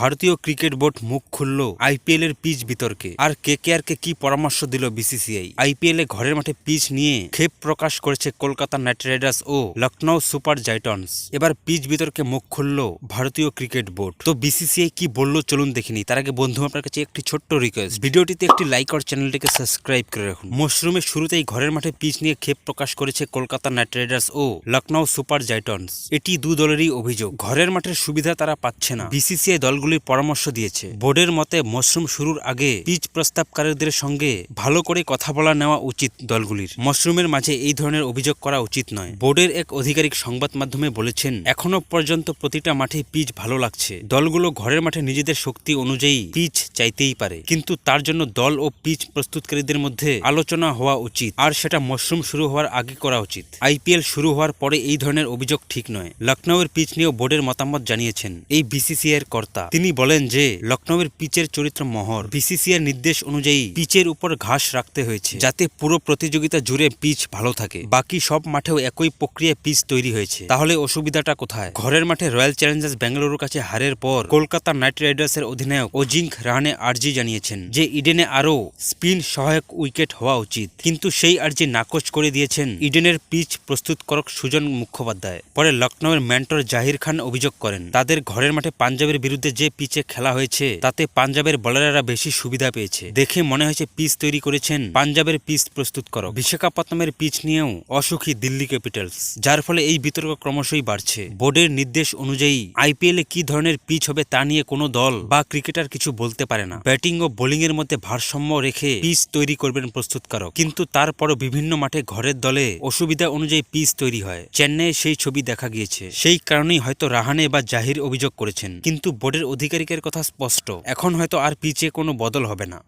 ভারতীয় cricket board মুখ খুলল আইপিএল এর পিচ বিতর্কে। আর কে কে কে পরামর্শ দিল বিসিসিআই? আইপিএল এ ঘরের মাঠে পিচ নিয়ে ক্ষেপ প্রকাশ করেছে কলকাতা নাইট রাইডার্স ও লখনৌ সুপার জাইটন্স। এবার পিচ বিতর্কে মুখ খুলল ভারতীয় ক্রিকেট বোর্ড। তো বিসিসিআই কি বলল চলুন দেখিনি তার আগে বন্ধু, আপনার কাছে একটি ছোট্ট রিকোয়েস্ট ভিডিওটিতে একটি লাইক আর চ্যানেলটিকে সাবস্ক্রাইব করে রাখুন। মশরুমের শুরুতেই ঘরের মাঠে পিচ নিয়ে ক্ষেপ প্রকাশ করেছে কলকাতা নাইট রাইডার্স ও লখনৌ সুপার জাইটন্স। এটি দু দলেরই অভিযোগ। ঘরের মাঠের সুবিধা তারা পাচ্ছে না। বিসিসিআই দলগুলির পরামর্শ দিয়েছে। বোর্ডের মতে, মশরুম শুরুর আগে পিচ প্রস্তাবকারীদের সঙ্গে ভালো করে কথা বলা নেওয়া উচিত দলগুলির। মশরুমের মাঝে এই ধরনের অভিযোগ করা উচিত নয়। বোর্ডের এক আধিকারিক সংবাদ মাধ্যমে বলেছেন, এখনও পর্যন্ত প্রতিটা মাঠে পিচ ভালো লাগছে। দলগুলো ঘরের মাঠে নিজেদের শক্তি অনুযায়ী পিচ চাইতেই পারে। কিন্তু তার জন্য দল ও পিচ প্রস্তুতকারীদের মধ্যে আলোচনা হওয়া উচিত। আর সেটা মশরুম শুরু হওয়ার আগে করা উচিত। আইপিএল শুরু হওয়ার পরে এই ধরনের অভিযোগ ঠিক নয়। লখনৌয়ের পিচ নিয়েও বোর্ডের মতামত জানিয়েছেন এই বিসিসিআই এর কর্তা। তিনি বলেন যে লখনৌয়ের পিচের চরিত্র মহর। বিসিসিআই নির্দেশ অনুযায়ী পিচের উপর ঘাস রাখতে হয়েছে, যাতে পুরো প্রতিযোগিতা জুড়ে পিচ ভালো থাকে। বাকি সব মাঠেও একই প্রক্রিয়ায় পিচ তৈরি হয়েছে। তাহলে অসুবিধাটা কোথায়? ঘরের মাঠে রয়্যাল চ্যালেঞ্জার্স বেঙ্গালুরুর কাছে হারের পর কলকাতা নাইট রাইডার্স এর অধিনায়ক অজিঙ্ক রাহানে আর্জি জানিয়েছেন যে, ইডেনে আরও স্পিন সহায়ক উইকেট হওয়া উচিত। কিন্তু সেই আর্জি নাকচ করে দিয়েছেন ইডেনের পিচ প্রস্তুতকরক সুজন মুখোপাধ্যায়। পরে লখনৌয়ের মেন্টর জাহির খান অভিযোগ করেন, তাদের ঘরের মাঠে পাঞ্জাবের বিরুদ্ধে যে পিচে খেলা হয়েছে, তাতে পাঞ্জাবের বলারেরা বেশি সুবিধা পেয়েছে। দেখে মনে হয়েছে পিচ তৈরি করেছেন পাঞ্জাবের পিচ প্রস্তুতকরক বিশাখাপত্তনমের পিচ নিয়েও অসুখী দিল্লি ক্যাপিটালস, যার ফলে এই বিতর্ক ক্রমশই বাড়ছে। বোর্ডের নির্দেশ অনুযায়ী আইপিএল কি ধরনের পিচ হবে তা নিয়ে কোনো দল বা ক্রিকেটার কিছু বলতে পারে না। ব্যাটিং ও বোলিং এর মধ্যে ভারসাম্য রেখে পিচ তৈরি করবেন প্রস্তুত প্রস্তুতকারক। কিন্তু তারপরও বিভিন্ন মাঠে ঘরের দলে অসুবিধা অনুযায়ী পিচ তৈরি হয়। চেন্নাইয়ে সেই ছবি দেখা গিয়েছে। সেই কারণেই হয়তো রাহানে বা জাহির অভিযোগ করেছেন। কিন্তু বোর্ডের আধিকারিকের কথা স্পষ্ট। এখন হয়তো আর পিচে কোনো বদল হবে না।